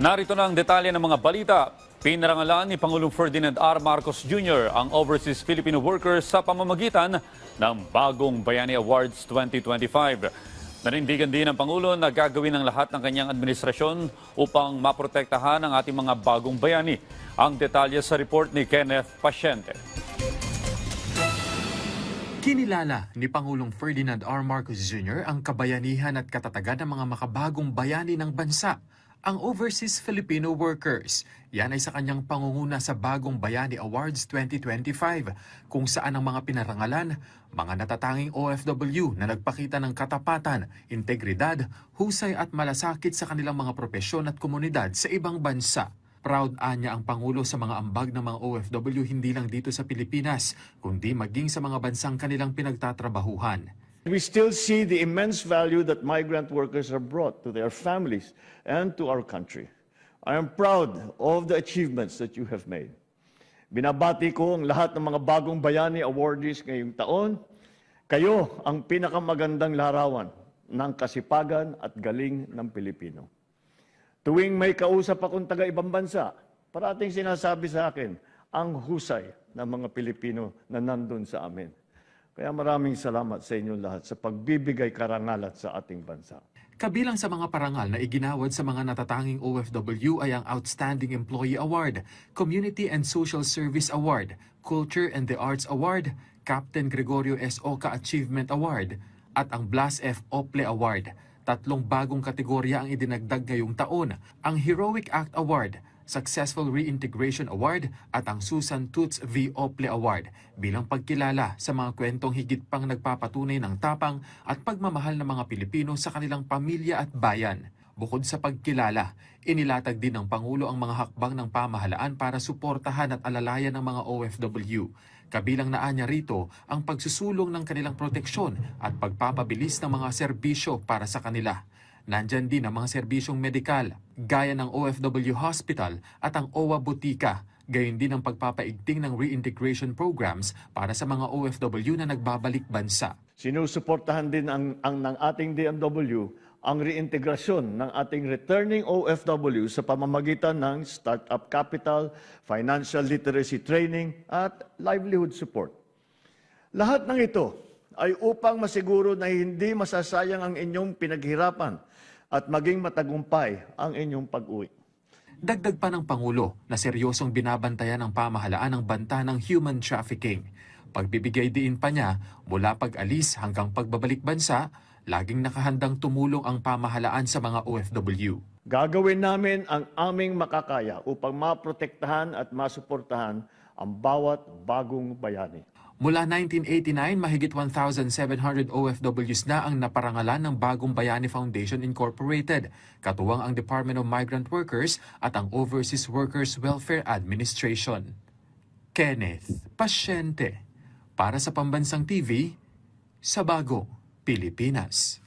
Narito na ang detalye ng mga balita. Pinarangalan ni Pangulong Ferdinand R. Marcos Jr. ang Overseas Filipino Workers sa pamamagitan ng Bagong Bayani Awards 2025. Nanindigan din ng Pangulo na gagawin ng lahat ng kanyang administrasyon upang maprotektahan ang ating mga bagong bayani. Ang detalye sa report ni Kenneth Pasyente. Kinilala ni Pangulong Ferdinand R. Marcos Jr. ang kabayanihan at katatagan ng mga makabagong bayani ng bansa, ang Overseas Filipino Workers. Yan ay sa kanyang pangunguna sa Bagong Bayani Awards 2025, kung saan ang mga pinarangalan, mga natatanging OFW na nagpakita ng katapatan, integridad, husay at malasakit sa kanilang mga propesyon at komunidad sa ibang bansa. Proud anya ang Pangulo sa mga ambag ng mga OFW hindi lang dito sa Pilipinas, kundi maging sa mga bansang kanilang pinagtatrabahuhan. We still see the immense value that migrant workers have brought to their families and to our country. I am proud of the achievements that you have made. Binabati ko ang lahat ng mga bagong bayani awardees ngayong taon. Kayo ang pinakamagandang larawan ng kasipagan at galing ng Pilipino. Tuwing may kausap akong taga ibang bansa, parating sinasabi sa akin ang husay ng mga Pilipino na nandun sa amin. Kaya maraming salamat sa inyo lahat sa pagbibigay karangalan sa ating bansa. Kabilang sa mga parangal na iginawad sa mga natatanging OFW ay ang Outstanding Employee Award, Community and Social Service Award, Culture and the Arts Award, Captain Gregorio S. Oca Achievement Award, at ang Blas F. Ople Award. Tatlong bagong kategorya ang idinagdag ngayong taon, ang Heroic Act Award, Successful Reintegration Award at ang Susan Toots V. Ople Award bilang pagkilala sa mga kwentong higit pang nagpapatunay ng tapang at pagmamahal ng mga Pilipino sa kanilang pamilya at bayan. Bukod sa pagkilala, inilatag din ng Pangulo ang mga hakbang ng pamahalaan para suportahan at alalayan ng mga OFW. Kabilang na anya rito ang pagsusulong ng kanilang proteksyon at pagpapabilis ng mga serbisyo para sa kanila. Nandyan din ang mga serbisyong medikal, gaya ng OFW Hospital at ang OWA Butika, gayon din ang pagpapaigting ng reintegration programs para sa mga OFW na nagbabalik bansa. Sinusuportahan din ang, ang ng ating DMW ang reintegrasyon ng ating returning OFW sa pamamagitan ng startup capital, financial literacy training at livelihood support. Lahat ng ito ay upang masiguro na hindi masasayang ang inyong pinaghirapan at maging matagumpay ang inyong pag-uwi. Dagdag pa ng Pangulo na seryosong binabantayan ng pamahalaan ang banta ng human trafficking. Pagbibigay diin pa niya mula pag-alis hanggang pagbabalik bansa, laging nakahandang tumulong ang pamahalaan sa mga OFW. Gagawin namin ang aming makakaya upang maprotektahan at masuportahan ang bawat bagong bayani. Mula 1989, mahigit 1,700 OFWs na ang naparangalan ng Bagong Bayani Foundation Incorporated, katuwang ang Department of Migrant Workers at ang Overseas Workers Welfare Administration. Kenneth Pasyente, para sa Pambansang TV, sa Bagong Pilipinas.